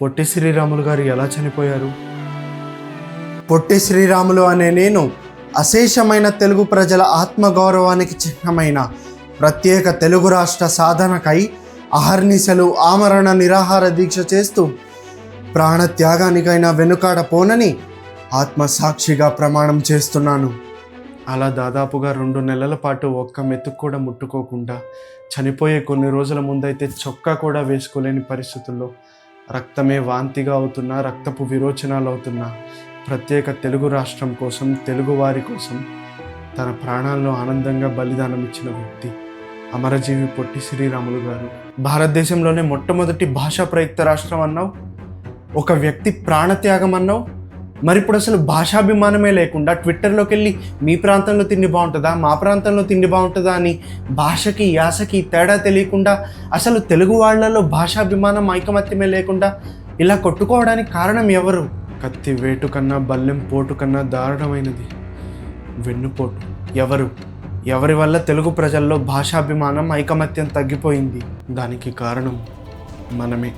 పొట్టి శ్రీరాములు గారు ఎలా చనిపోయారు? పొట్టి శ్రీరాములు అనే నేను అశేషమైన తెలుగు ప్రజల ఆత్మగౌరవానికి చిహ్నమైన ప్రత్యేక తెలుగు రాష్ట్ర సాధనకై అహర్నిశలు ఆమరణ నిరాహార దీక్ష చేస్తూ ప్రాణత్యాగానికైనా వెనుకాడ పోనని ఆత్మసాక్షిగా ప్రమాణం చేస్తున్నాను. అలా దాదాపుగా రెండు నెలల పాటు ఒక్క మెతుకు కూడా ముట్టుకోకుండా చనిపోయే కొన్ని రోజుల ముందైతే చొక్కా కూడా వేసుకోలేని పరిస్థితుల్లో రక్తమే వాంతిగా అవుతున్నా రక్తపు విరోచనాలు అవుతున్నా ప్రత్యేక తెలుగు రాష్ట్రం కోసం తెలుగు వారి కోసం తన ప్రాణాలను ఆనందంగా బలిదానం ఇచ్చిన వ్యక్తి అమరజీవి పొట్టి శ్రీరాములు గారు. భారతదేశంలోనే మొట్టమొదటి భాషా ప్రయుక్త రాష్ట్రం అన్నావు? ఒక వ్యక్తి ప్రాణత్యాగం అన్నావు? మరి ఇప్పుడు అసలు భాషాభిమానమే లేకుండా ట్విట్టర్లోకి వెళ్ళి మీ ప్రాంతంలో తిండి బాగుంటుందా మా ప్రాంతంలో తిండి బాగుంటుందా అని భాషకి యాసకి తేడా తెలియకుండా అసలు తెలుగు వాళ్ళలో భాషాభిమానం ఐకమత్యమే లేకుండా ఇలా కొట్టుకోవడానికి కారణం ఎవరు? కత్తి వేటు కన్నా బల్లెం పోటు కన్నా దారుణమైనది. వెన్నుపోటు. ఎవరు? ఎవరి వల్ల తెలుగు ప్రజల్లో భాషాభిమానం ఐకమత్యం తగ్గిపోయింది? దానికి కారణం మనమే.